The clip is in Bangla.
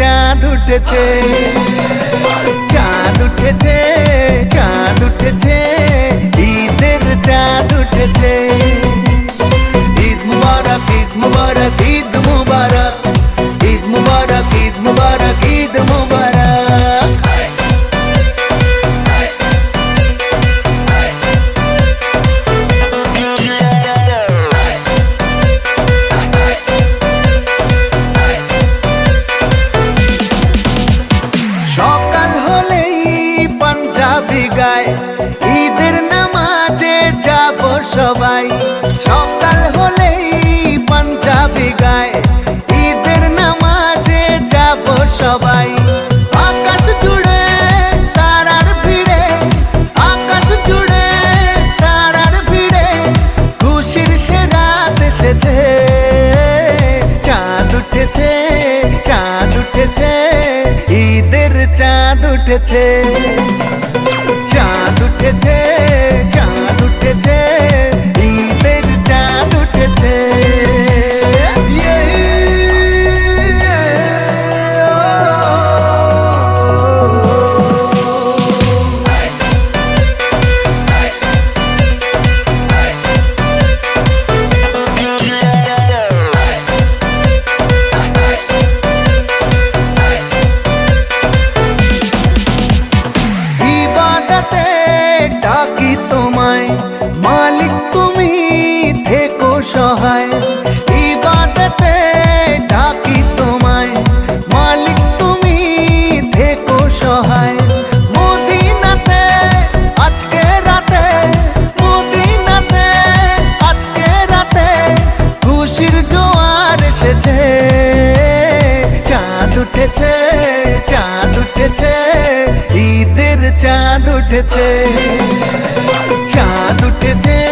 চাঁদ উঠেছে। চাঁদ উঠেছে চাঁদ উঠেছে, ঈদের চাঁদ উঠেছে। ঈদ মুবারক ঈদ মুবারক ঈদ মুবারক। উঠেছে চাঁদ উঠেছে চাঁদ উঠেছে। উঠেছে চাঁদ উঠেছে ঈদের চাঁদ উঠেছে। চাঁদ উঠেছে